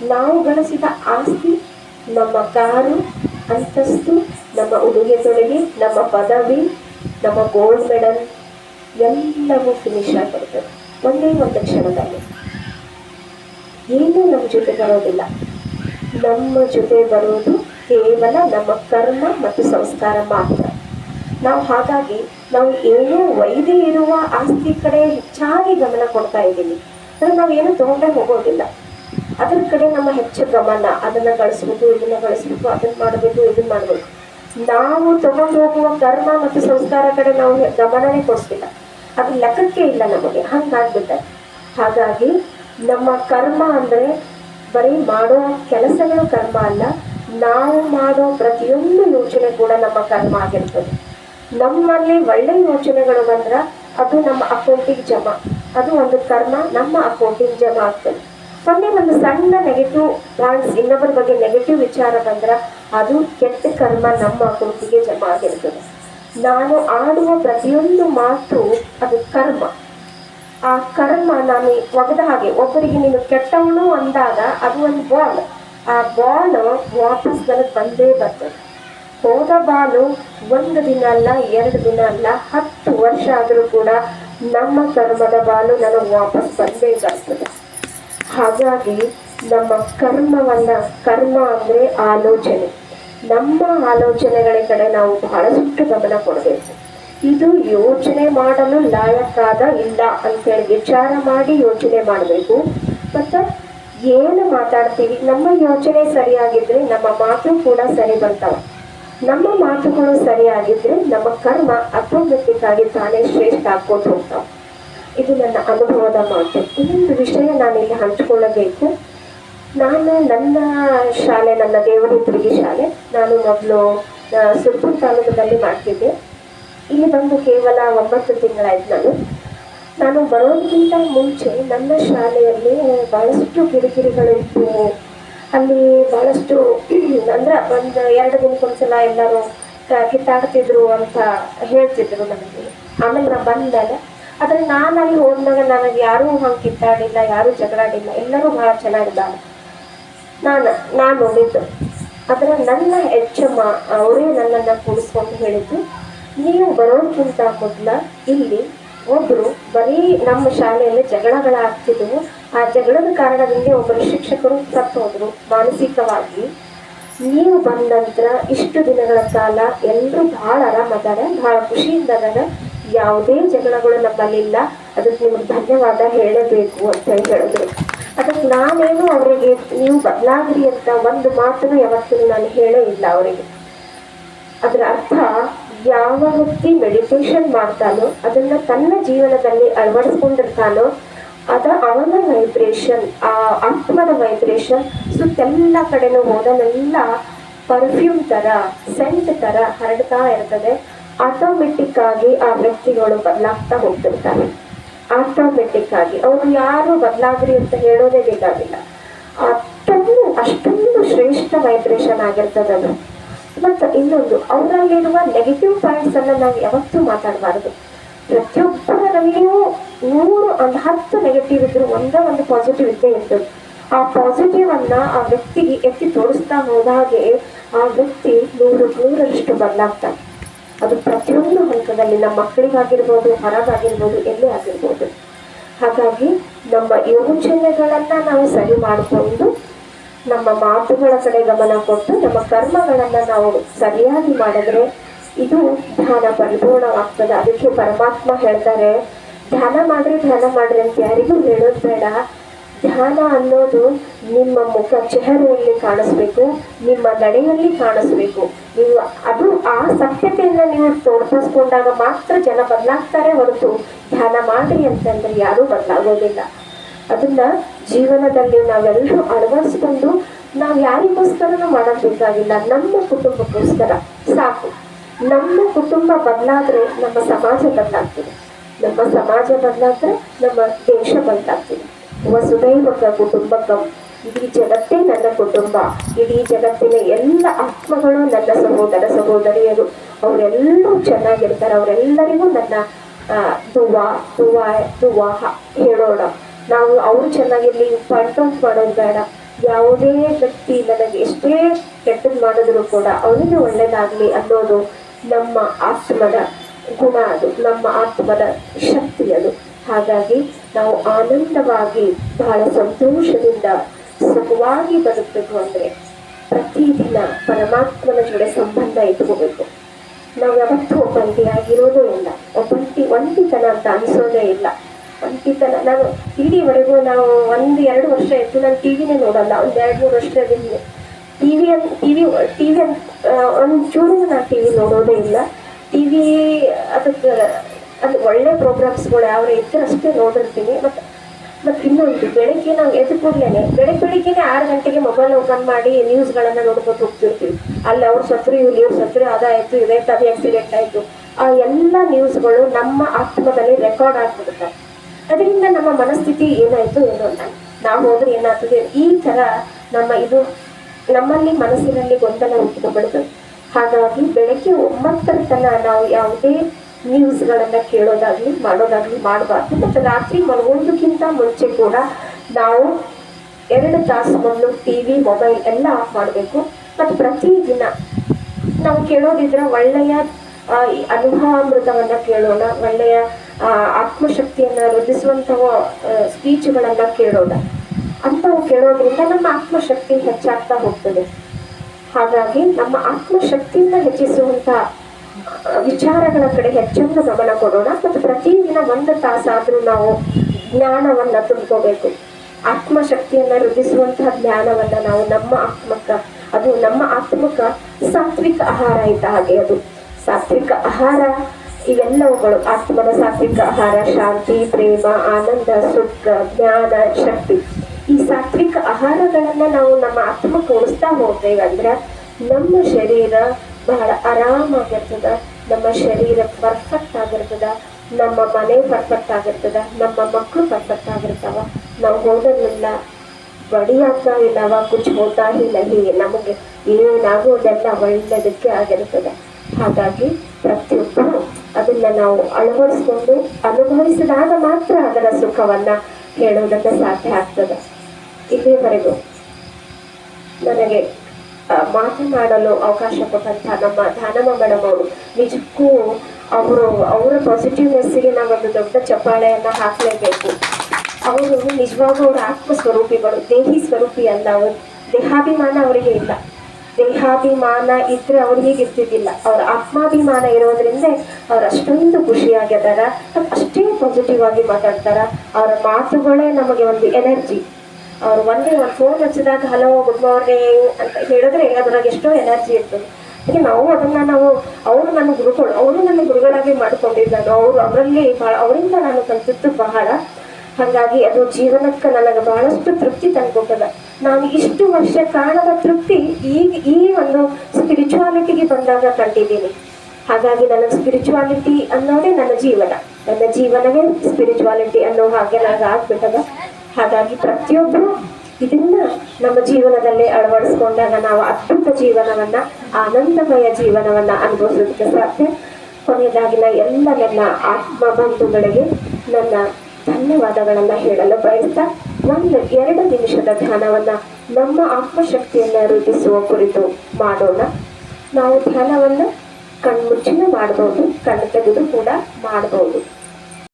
ನಾವು ಗಳಿಸಿದ ಆಸ್ತಿ, ನಮ್ಮ ಕಾರು, ಅಂತಸ್ತು, ನಮ್ಮ ಉಡುಗೆ ತೊಡುಗೆ ನಮ್ಮ ಪದವಿ, ನಮ್ಮ ಗೋಲ್ಡ್ ಮೆಡಲ್ ಎಲ್ಲವೂ ಫಿನಿಶ್ ಆಗಿರುತ್ತೆ ಒಂದೇ ಒಂದು ಕ್ಷಣದಲ್ಲಿ. ಏನೂ ನಮ್ಮ ಜೊತೆ ಬರೋದಿಲ್ಲ. ನಮ್ಮ ಜೊತೆ ಬರೋದು ಕೇವಲ ನಮ್ಮ ಕರ್ಮ ಮತ್ತು ಸಂಸ್ಕಾರ ಮಾತ್ರ. ನಾವು ಹಾಗಾಗಿ ನಾವು ಏನೋ ವೈದ್ಯ ಇರುವ ಆಸ್ತಿ ಕಡೆ ಹೆಚ್ಚಾಗಿ ಗಮನ ಕೊಡ್ತಾ ಇದ್ದೀವಿ. ಅಂದರೆ ನಾವು ಏನೂ ತೊಗೊಂಡೇ ಹೋಗೋದಿಲ್ಲ. ಅದ್ರ ಕಡೆ ನಮ್ಮ ಹೆಚ್ಚು ಗಮನ, ಅದನ್ನ ಗಳಿಸ್ಬೇಕು, ಇದನ್ನ ಗಳಿಸ್ಬೇಕು, ಅದನ್ನ ಮಾಡಬೇಕು, ಇದನ್ನ ಮಾಡಬೇಕು. ನಾವು ತಗೊಂಡು ಹೋಗುವ ಕರ್ಮ ಮತ್ತು ಸಂಸ್ಕಾರ ಕಡೆ ನಾವು ಗಮನವೇ ಕೊಡಿಸ್ತಿಲ್ಲ ಅದು ಲೆಕ್ಕಕ್ಕೆ ಇಲ್ಲ ನಮಗೆ, ಹಂಗಾಗ್ಬಿಟ್ಟೆ. ಹಾಗಾಗಿ ನಮ್ಮ ಕರ್ಮ ಅಂದ್ರೆ ಬರೀ ಮಾಡೋ ಕೆಲಸಗಳು ಕರ್ಮ ಅಲ್ಲ, ನಾವು ಮಾಡೋ ಪ್ರತಿಯೊಂದು ಯೋಚನೆ ಕೂಡ ನಮ್ಮ ಕರ್ಮ ಆಗಿರ್ತದೆ. ನಮ್ಮಲ್ಲಿ ಒಳ್ಳೆ ಯೋಚನೆಗಳು ಬಂದ್ರೆ ಅದು ನಮ್ಮ ಅಕೌಂಟಿಗೆ ಜಮಾ. ಅದು ಒಂದು ಕರ್ಮ, ನಮ್ಮ ಅಕೌಂಟಿಗೆ ಜಮಾ ಆಗ್ತದೆ. ಮೊನ್ನೆ ಒಂದು ಸಣ್ಣ ನೆಗೆಟಿವ್ ಪಾಯಿಂಟ್ಸ್ ಇನ್ನೊಬ್ಬರ ಬಗ್ಗೆ ನೆಗೆಟಿವ್ ವಿಚಾರ ಬಂದ್ರೆ ಅದು ಕೆಟ್ಟ ಕರ್ಮ ನಮ್ಮ ಅಕೌಂಟಿಗೆ ಜಮಾ ಆಗಿರ್ತದೆ. ನಾನು ಆಡುವ ಪ್ರತಿಯೊಂದು ಮಾತು ಅದು ಕರ್ಮ. ಆ ಕರ್ಮ ನಾನು ಒಗೆದ ಹಾಗೆ, ಒಬ್ಬರಿಗೆ ನೀನು ಕೆಟ್ಟವನು ಅಂದಾಗ ಅದು ಒಂದು ಬಾಲ್ ಆ ಬಾಲ್ ವಾಪಸ್ ನನಗೆ ಬಂದೇ ಬರ್ತದೆ. ಹೋದ ಬಾಲು ಒಂದು ದಿನ ಅಲ್ಲ, ಎರಡು ದಿನ ಅಲ್ಲ, ಹತ್ತು ವರ್ಷ ಆದರೂ ಕೂಡ ನಮ್ಮ ಕರ್ಮದ ಬಾಲು ನನಗೆ ವಾಪಸ್ ಬಂದೇ ಬರ್ತದೆ. ಹಾಗಾಗಿ ನಮ್ಮ ಕರ್ಮವನ್ನ, ಕರ್ಮ ಅಂದರೆ ಆಲೋಚನೆ. ನಮ್ಮ ಆಲೋಚನೆಗಳ ಕಡೆ ನಾವು ಬಹಳಷ್ಟು ಗಮನ ಕೊಡಬೇಕು. ಇದು ಯೋಚನೆ ಮಾಡಲು ಲಾಯಕ್ಕಾದ ಇಲ್ಲ ಅಂತೇಳಿ ವಿಚಾರ ಮಾಡಿ ಯೋಚನೆ ಮಾಡಬೇಕು. ಮತ್ತು ಏನು ಮಾತಾಡ್ತೀವಿ? ನಮ್ಮ ಯೋಚನೆ ಸರಿಯಾಗಿದ್ರೆ ನಮ್ಮ ಮಾತು ಕೂಡ ಸರಿ ಬರ್ತಾವ ನಮ್ಮ ಮಾತುಗಳು ಸರಿಯಾಗಿದ್ರೆ ನಮ್ಮ ಕರ್ಮ ಆಟೋಮೆಟಿಕ್ ಆಗಿ ತಾನೇ ಶ್ರೇಷ್ಠ ಹಾಕೋತ ಹೋಗ್ತಾವ. ಇದು ನನ್ನ ಅನುಭವದ ಮಾತು. ಇನ್ನೊಂದು ವಿಷಯ ನಾನಿಲ್ಲಿ ಹಂಚಿಕೊಳ್ಳಬೇಕು. ನಾನು ನನ್ನ ಶಾಲೆ, ನನ್ನ ದೇವರುದ್ರಿಗೆ ಶಾಲೆ. ನಾನು ಮೊದಲು ಸುರ್ಪುರ್ ತಾಲೂಕಿನಲ್ಲಿ ಮಾಡ್ತಿದ್ದೆ. ಇಲ್ಲಿ ಬಂದು ಕೇವಲ ಒಂಬತ್ತು ತಿಂಗಳಾಯ್ತು ನಾನು. ನಾನು ಬರೋದಕ್ಕಿಂತ ಮುಂಚೆ ನನ್ನ ಶಾಲೆಯಲ್ಲಿ ಬಹಳಷ್ಟು ಕಿರಿಕಿರಿಗಳಿತ್ತು ಅಲ್ಲಿ ಬಹಳಷ್ಟು, ಅಂದ್ರೆ ಒಂದು ಎರಡು ದಿನಕ್ಕೊಂದ್ಸಲ ಎಲ್ಲರೂ ಕಿತ್ತಾಡ್ತಿದ್ರು ಅಂತ ಹೇಳ್ತಿದ್ರು ನನಗೆ ಆಮೇಲೆ ನಾನು ಬಂದ್ಮೇಲೆ ಆದರೆ ನಾನು ಅಲ್ಲಿ ಹೋದಾಗ ನನಗೆ ಯಾರೂ ಹಂಗೆ ಕಿತ್ತಾಡಿಲ್ಲ, ಯಾರೂ ಜಗಳಾಡಿಲ್ಲ, ಎಲ್ಲರೂ ಭಾಳ ಚೆನ್ನಾಗಿದ್ದಾರೆ. ನಾನು ನಾನು ನೋಡಿದ್ದು. ಆದರೆ ನನ್ನ ಹೆಚ್ಚಮ್ಮ ಅವರೇ ನನ್ನನ್ನು ಕೂಡಿಸ್ಕೊಂಡು ಹೇಳಿದ್ದು, ನೀವು ಬರೋದಕ್ಕಿಂತ ಮೊದಲ ಇಲ್ಲಿ ಒಬ್ಬರು ಬರೀ ನಮ್ಮ ಶಾಲೆಯಲ್ಲಿ ಜಗಳಗಳಾಗ್ತಿದ್ವು. ಆ ಜಗಳದ ಕಾರಣದಿಂದ ಒಬ್ಬರು ಶಿಕ್ಷಕರು ಸತ್ತು ಮಾನಸಿಕವಾಗಿ ನೀವು ಬಂದ ನಂತರ ಇಷ್ಟು ದಿನಗಳ ಕಾಲ ಎಲ್ಲರೂ ಭಾಳ ಆರಾಮದಾರೆ ಭಾಳ ಖುಷಿಯಿಂದ ಅದಾರ. ಯಾವುದೇ ಜಗಳಗಳು ನಮ್ಮಲ್ಲಿಲ್ಲ. ಅದಕ್ಕೆ ನಿಮ್ಗೆ ಧನ್ಯವಾದ ಹೇಳಬೇಕು ಅಂತ ಹೇಳಿ ಹೇಳಿದ್ರು. ಅದಕ್ಕೆ ನಾನೇನು ಅವರಿಗೆ, ನೀವು ಬದಲಾಗ್ರಿ ಅಂತ ಒಂದು ಮಾತನ್ನು ಯಾವತ್ತೂ ನಾನು ಹೇಳೇ ಇಲ್ಲ ಅವರಿಗೆ. ಅದರ ಅರ್ಥ, ಯಾವ ವ್ಯಕ್ತಿ ಮೆಡಿಟೇಷನ್ ಮಾಡ್ತಾನೋ, ಅದನ್ನ ತನ್ನ ಜೀವನದಲ್ಲಿ ಅಳವಡಿಸ್ಕೊಂಡಿರ್ತಾನೋ, ಅದ ಅವನ ವೈಬ್ರೇಷನ್ ಆ ಆತ್ಮದ ವೈಬ್ರೇಷನ್ ಸುತ್ತೆಲ್ಲ ಕಡೆನೂ ಹೋದನೆಲ್ಲ ಪರ್ಫ್ಯೂಮ್ ತರ ಸೆಂಟ್ ತರ ಹರಡ್ತಾ ಇರ್ತದೆ. ಆಟೋಮೆಟಿಕ್ ಆಗಿ ಆ ವ್ಯಕ್ತಿಗಳು ಬದಲಾಗ್ತಾ ಹೋಗ್ತಿರ್ತಾನೆ. ಆಟೋಮೆಟಿಕ್ ಆಗಿ ಅವರು ಯಾರು ಬದಲಾಗ್ರಿ ಅಂತ ಹೇಳೋದೇ ಬೇಕಾಗಿಲ್ಲ. ಅಷ್ಟೊಂದು ಅಷ್ಟೊಂದು ಶ್ರೇಷ್ಠ ವೈಬ್ರೇಷನ್ ಆಗಿರ್ತದೆ ಅದು. ಮತ್ತು ಇನ್ನೊಂದು, ಅವರಲ್ಲಿರುವ ನೆಗೆಟಿವ್ ಪಾಯಿಂಟ್ಸ್ ಅನ್ನ ನಾವು ಯಾವತ್ತೂ ಮಾತಾಡಬಾರ್ದು. ಪ್ರತಿಯೊಬ್ಬರಲ್ಲಿಯೂ ನೂರು ಒಂದು ಹತ್ತು ನೆಗೆಟಿವ್ ಇದ್ರು ಒಂದೇ ಒಂದು ಪಾಸಿಟಿವ್ ಇದ್ದೇ ಇರ್ತದೆ. ಆ ಪಾಸಿಟಿವ್ ಅನ್ನ ಆ ವ್ಯಕ್ತಿಗೆ ಎತ್ತಿ ತೋರಿಸ್ತಾ ಹೋದಾಗೆ ಆ ವ್ಯಕ್ತಿ ನೂರು, ನೂರರಷ್ಟು ಬದಲಾಗ್ತಾನೆ. ಅದು ಪ್ರತಿಯೊಂದು ಹಂತದಲ್ಲಿ ನಮ್ಮ ಮಕ್ಕಳಿಗಾಗಿರ್ಬೋದು, ಹೊರಗಾಗಿರ್ಬೋದು, ಎಲ್ಲೇ ಆಗಿರ್ಬೋದು. ಹಾಗಾಗಿ ನಮ್ಮ ಯೋಚನೆಗಳನ್ನ ನಾವು ಸರಿ ಮಾಡಿಕೊಂಡು, ನಮ್ಮ ಮಾತುಗಳ ಕಡೆ ಗಮನ ಕೊಟ್ಟು, ನಮ್ಮ ಕರ್ಮಗಳನ್ನ ನಾವು ಸರಿಯಾಗಿ ಮಾಡಿದ್ರೆ ಇದು ಧ್ಯಾನ ಪರಿಪೂರ್ಣವಾಗ್ತದೆ. ಅದಕ್ಕೆ ಪರಮಾತ್ಮ ಹೇಳ್ತಾರೆ, ಧ್ಯಾನ ಮಾಡ್ರಿ ಧ್ಯಾನ ಮಾಡ್ರಿ ಅಂತ ಯಾರಿಗೂ ಹೇಳೋದು ಬೇಡ. ಧ್ಯಾನ ಅನ್ನೋದು ನಿಮ್ಮ ಮುಖ ಚೆಹರೆಯಲ್ಲಿ ಕಾಣಿಸ್ಬೇಕು, ನಿಮ್ಮ ನಡೆಯಲ್ಲಿ ಕಾಣಿಸ್ಬೇಕು. ನೀವು ಅದು ಆ ಸತ್ಯತೆಯನ್ನ ನೀವು ತೋರ್ಪಿಸ್ಕೊಂಡಾಗ ಮಾತ್ರ ಜನ ಬದಲಾಗ್ತಾರೆ ಹೊರತು ಧ್ಯಾನ ಮಾಡ್ರಿ ಅಂತಂದ್ರೆ ಯಾರೂ ಬದಲಾಗೋದಿಲ್ಲ. ಅದನ್ನ ಜೀವನದಲ್ಲಿ ನಾವೆಲ್ಲರೂ ಅಳವಡಿಸ್ಕೊಂಡು ನಾವು ಯಾರಿಗೋಸ್ಕರನೂ ಮಾಡಬೇಕಾಗಿಲ್ಲ ಬೇಕಾಗಿಲ್ಲ ನಮ್ಮ ಕುಟುಂಬಕ್ಕೋಸ್ಕರ. ಸಾಕು. ನಮ್ಮ ಕುಟುಂಬ ಬದಲಾದ್ರೆ ನಮ್ಮ ಸಮಾಜ ಬದಲಾಗ್ತದೆ. ನಮ್ಮ ಸಮಾಜ ಬದಲಾದ್ರೆ ನಮ್ಮ ದೇಶ ಬದಲಾಗ್ತದೆ. ವಸುದೈವಕ ಕುಟುಂಬಕಂ ಇಡೀ ಜಗತ್ತೇ ನನ್ನ ಕುಟುಂಬ. ಇಡೀ ಜಗತ್ತಿನ ಎಲ್ಲ ಆತ್ಮಗಳು ನನ್ನ ಸಹೋದರ ಸಹೋದರಿಯರು. ಅವರೆಲ್ಲರೂ ಚೆನ್ನಾಗಿರ್ತಾರೆ. ಅವರೆಲ್ಲರಿಗೂ ನನ್ನ ದುವಾ ದುವಾ ದುವಾ ಹೇಳೋಣ. ನಾವು ಅವರು ಚೆನ್ನಾಗಿರ್ಲಿ ಪಂಟೌಟ್ ಮಾಡೋದು ಬೇಡ. ಯಾವುದೇ ವ್ಯಕ್ತಿ ನನಗೆ ಎಷ್ಟೇ ಕೆಟ್ಟದ್ದು ಮಾಡಿದ್ರು ಕೂಡ ಅವನಿಗೆ ಒಳ್ಳೇದಾಗ್ಲಿ ಅನ್ನೋದು ನಮ್ಮ ಆತ್ಮದ ಗುಣ ಅದು. ನಮ್ಮ ಆತ್ಮದ ಶಕ್ತಿ ಅದು. ಹಾಗಾಗಿ ನಾವು ಆನಂದವಾಗಿ ಬಹಳ ಸಂತೋಷದಿಂದ ಸುಖವಾಗಿ ಬದುಕಬೇಕು ಅಂದ್ರೆ ಪ್ರತಿದಿನ ಪರಮಾತ್ಮನ ಜೊತೆ ಸಂಬಂಧ ಇಟ್ಕೋಬೇಕು. ನಾವು ಯಾವತ್ತೂ ಒಬ್ಬಂಟಿಯಾಗಿರೋದೇ ಇಲ್ಲ. ಒಬ್ಬಂಟಿ, ಒಂಟಿತನ ಅಂತ ಅನಿಸೋದೇ ಇಲ್ಲ. ಒಂಟಿತನ, ನಾನು ಇಡೀವರೆಗೂ ನಾವು ಒಂದು, ಎರಡು ವರ್ಷ ಇತ್ತು ನಾನು ಟಿ ವಿನೇ ನೋಡಲ್ಲ. ಒಂದು, ಎರಡು, ಮೂರು ವರ್ಷದಿಂದ T V T V T V ಒಂದು ಒಂಚೂರು ನಾನು ಟಿ ವಿ ನೋಡೋದೇ ಇಲ್ಲ. ಟಿ ವಿ ಅದಕ್ಕೆ ಅದು ಒಳ್ಳೆ ಪ್ರೋಗ್ರಾಮ್ಸ್ಗಳು ಯಾವ ಇದ್ರೆ ಅಷ್ಟೇ ನೋಡಿರ್ತೀನಿ. ಮತ್ತು ಮತ್ತು ಇನ್ನೊಂದು ಬೆಳಗ್ಗೆ ನಾವು ಎದ್ದು ಕೂಡಲೇ ಬೆಳಗ್ಗೆ ಬೆಳಿಗ್ಗೆನೆ ಆರು ಗಂಟೆಗೆ ಮೊಬೈಲ್ ಓಪನ್ ಮಾಡಿ ನ್ಯೂಸ್ಗಳನ್ನು ನೋಡ್ಕೊಂಡು ಹೋಗ್ತಿರ್ತೀವಿ. ಅಲ್ಲಿ ಅವ್ರು ಸತ್ರು ಇವ್ರು ಇವ್ರು ಸತ್ರು ಅದಾಯಿತು ಇದೇ ಅದು ಆಕ್ಸಿಡೆಂಟ್ ಆಯಿತು. ಆ ಎಲ್ಲ ನ್ಯೂಸ್ಗಳು ನಮ್ಮ ಆತ್ಮದಲ್ಲಿ ರೆಕಾರ್ಡ್ ಆಗ್ಬಿಡುತ್ತೆ. ಅದರಿಂದ ನಮ್ಮ ಮನಸ್ಥಿತಿ ಏನಾಯಿತು ಏನು ಅಂತ. ನಾವು ಹೋದ್ರೆ ಏನಾಗ್ತದೆ? ಈ ಥರ ನಮ್ಮ ಇದು, ನಮ್ಮಲ್ಲಿ ಮನಸ್ಸಿನಲ್ಲಿ ಗೊಂದಲ ಉಂಟುಕೊಬಿಡುತ್ತೆ ಹಾಗಾಗಿ ಬೆಳಗ್ಗೆ ಒಂಬತ್ತರ ತನಕ ನಾವು ಯಾವುದೇ ನ್ಯೂಸ್ಗಳನ್ನು ಕೇಳೋದಾಗ್ಲಿ, ಮಾಡೋದಾಗ್ಲಿ ಮಾಡಬಾರ್ದು. ಮತ್ತು ರಾತ್ರಿ ಮಲಗೋದಕ್ಕಿಂತ ಮುಂಚೆ ಕೂಡ ನಾವು ಎರಡು ತಾಸು ಮೊದಲು ಟಿ ವಿ ಮೊಬೈಲ್ ಎಲ್ಲ ಆಫ್ ಮಾಡಬೇಕು. ಮತ್ತು ಪ್ರತಿದಿನ ನಾವು ಕೇಳೋದಿದ್ರೆ ಒಳ್ಳೆಯ ಅನುಭವಾಮೃತವನ್ನು ಕೇಳೋಣ, ಒಳ್ಳೆಯ ಆತ್ಮಶಕ್ತಿಯನ್ನು ವೃದ್ಧಿಸುವಂತಹ ಸ್ಪೀಚ್ಗಳನ್ನು ಕೇಳೋಣ. ಅಂಥವು ಕೇಳೋದ್ರಿಂದ ನಮ್ಮ ಆತ್ಮಶಕ್ತಿ ಹೆಚ್ಚಾಗ್ತಾ ಹೋಗ್ತದೆ. ಹಾಗಾಗಿ ನಮ್ಮ ಆತ್ಮಶಕ್ತಿಯನ್ನು ಹೆಚ್ಚಿಸುವಂಥ ವಿಚಾರಗಳ ಕಡೆ ಹೆಚ್ಚನ್ನು ಗಮನ ಕೊಡೋಣ. ಮತ್ತು ಪ್ರತಿದಿನ ಒಂದು ತಾಸಾದರೂ ನಾವು ಜ್ಞಾನವನ್ನು ತುಂಬ್ಕೋಬೇಕು. ಆತ್ಮಶಕ್ತಿಯನ್ನ ವೃದ್ಧಿಸುವಂತಹ ಜ್ಞಾನವನ್ನು ನಾವು ನಮ್ಮ ಆತ್ಮಕ್ಕ, ಅದು ನಮ್ಮ ಆತ್ಮಕ್ಕ ಸಾತ್ವಿಕ ಆಹಾರ ಇದ್ದ ಹಾಗೆ ಅದು. ಸಾತ್ವಿಕ ಆಹಾರ, ಇವೆಲ್ಲವುಗಳು ಆತ್ಮದ ಸಾತ್ವಿಕ ಆಹಾರ, ಶಾಂತಿ, ಪ್ರೇಮ, ಆನಂದ, ಸುಖ, ಜ್ಞಾನ, ಶಕ್ತಿ. ಈ ಸಾತ್ವಿಕ ಆಹಾರಗಳನ್ನ ನಾವು ನಮ್ಮ ಆತ್ಮಕ್ಕೆ ಉಳಿಸ್ತಾ ಹೋಗ್ತೇವೆ ಅಂದ್ರೆ ನಮ್ಮ ಶರೀರ ಬಹಳ ಆರಾಮಾಗಿರ್ತದ, ನಮ್ಮ ಶರೀರ ಪರ್ಫೆಕ್ಟ್ ಆಗಿರ್ತದ, ನಮ್ಮ ಮನೆ ಪರ್ಫೆಕ್ಟ್ ಆಗಿರ್ತದ, ನಮ್ಮ ಮಕ್ಕಳು ಪರ್ಫೆಕ್ಟ್ ಆಗಿರ್ತಾವ, ನಾವು ಬಡಿ ಬಡಿಯಾಗ್ತಾ ಇಲ್ಲವ ಕುಚ್ ಹೋಗ್ತಾ ಇಲ್ಲ ಹೀಗೆ ನಮಗೆ ಏನಾಗೋದೆಲ್ಲ ಒಳ್ಳೆಯದಕ್ಕೆ ಆಗಿರ್ತದೆ. ಹಾಗಾಗಿ ಪ್ರತಿಯೊಬ್ಬರು ಅದನ್ನ ನಾವು ಅಳವಡಿಸ್ಕೊಂಡು ಅನುಭವಿಸಿದಾಗ ಮಾತ್ರ ಅದರ ಸುಖವನ್ನ ಹೇಳುವುದಕ್ಕೆ ಸಾಧ್ಯ ಆಗ್ತದೆ. ಇಲ್ಲಿಯವರೆಗೂ ನನಗೆ ಮಾತನಾಡಲು ಅವಕಾಶ ಕೊಟ್ಟಂತ ನಮ್ಮ ಧಾನಮ್ಮ ಮೇಡಮ್ ಅವರು ನಿಜಕ್ಕೂ ಅವರು ಅವರ ಪಾಸಿಟಿವ್ನೆಸ್ಸಿಗೆ ನಾವೊಂದು ದೊಡ್ಡ ಚಪ್ಪಾಳೆಯನ್ನ ಹಾಕಲೇಬೇಕು. ಅವರು ನಿಜವಾಗೂ ಅವರ ಆತ್ಮ ಸ್ವರೂಪಿಗಳು, ದೇಹಿ ಸ್ವರೂಪಿ ಅಲ್ಲ ಅವರು. ದೇಹಾಭಿಮಾನ ಅವರಿಗೆ ಇಲ್ಲ. ದೇಹಾಭಿಮಾನ ಇದ್ರೆ ಅವ್ರು ಹೀಗಿರ್ತಿದ್ದಿಲ್ಲ. ಅವ್ರ ಆತ್ಮಾಭಿಮಾನ ಇರೋದ್ರಿಂದ ಅವ್ರು ಅಷ್ಟೊಂದು ಖುಷಿಯಾಗಿದಾರ ಅಷ್ಟೇ ಪಾಸಿಟಿವ್ ಆಗಿ ಮಾತಾಡ್ತಾರ. ಅವರ ಮಾತುಗಳೇ ನಮಗೆ ಒಂದು ಎನರ್ಜಿ ಅವ್ರು ಒಂದೇ ಒಂದು ಫೋನ್ ಹಚ್ಚಿದಾಗ ಹಲೋ ಗುಡ್ ಮಾರ್ನಿಂಗ್ ಅಂತ ಹೇಳಿದ್ರೆ ಅದ್ರಾಗ ಎಷ್ಟೋ ಎನರ್ಜಿ ಇರ್ತದೆ. ಅದಕ್ಕೆ ನಾವು ಅದನ್ನ ನಾವು ಅವರು ನನ್ನ ಗುರುಗಳು, ಅವರು ನನ್ನ ಗುರುಗಳಾಗಿ ಮಾಡ್ಕೊಂಡಿದ್ದಾನು ಅವರು ಅವರಲ್ಲಿ ಬಹಳ, ಅವರಿಂದ ನಾನು ಕಲಿತಿದ್ದು ಬಹಳ. ಹಾಗಾಗಿ ಅದು ಜೀವನಕ್ಕೆ ನನಗೆ ಬಹಳಷ್ಟು ತೃಪ್ತಿ ತಂದುಕೊಟ್ಟದ. ನಾನು ಇಷ್ಟು ವರ್ಷ ಕಾಣದ ತೃಪ್ತಿ ಈಗ ಈ ಒಂದು ಸ್ಪಿರಿಚುವಾಲಿಟಿಗೆ ಬಂದಾಗ ಕಂಡಿದ್ದೀನಿ. ಹಾಗಾಗಿ ನನ್ನ ಸ್ಪಿರಿಚುವಾಲಿಟಿ ಅನ್ನೋದೇ ನನ್ನ ಜೀವನ. ನನ್ನ ಜೀವನವೇ ಸ್ಪಿರಿಚುವಾಲಿಟಿ ಅನ್ನೋ ಹಾಗೆ ನನಗೆ ಆಗ್ಬಿಟ್ಟದ ಹಾಗಾಗಿ ಪ್ರತಿಯೊಬ್ಬರು ಇದನ್ನ ನಮ್ಮ ಜೀವನದಲ್ಲಿ ಅಳವಡಿಸ್ಕೊಂಡಾಗ ನಾವು ಅದ್ಭುತ ಜೀವನವನ್ನ, ಆನಂದಮಯ ಜೀವನವನ್ನ ಅನುಭವಿಸೋದಕ್ಕೆ ಸಾಧ್ಯ. ಕೊನೆಯದಾಗಿ ನಾ ಎಲ್ಲ ನನ್ನ ಆತ್ಮ ಬಂಧುಗಳಿಗೆ ನನ್ನ ಧನ್ಯವಾದಗಳನ್ನ ಹೇಳಲು ಬಯಸ್ತಾ ಒಂದು ಎರಡು ನಿಮಿಷದ ಧ್ಯಾನವನ್ನ ನಮ್ಮ ಆತ್ಮಶಕ್ತಿಯನ್ನ ರೂಪಿಸುವ ಕುರಿತು ಮಾಡೋಣ. ನಾವು ಧ್ಯಾನವನ್ನ ಕಣ್ಮುಚ್ಚಿನ ಮಾಡಬಹುದು ಕಣ್ಣು ತೆಗೆದು ಕೂಡ ಮಾಡಬಹುದು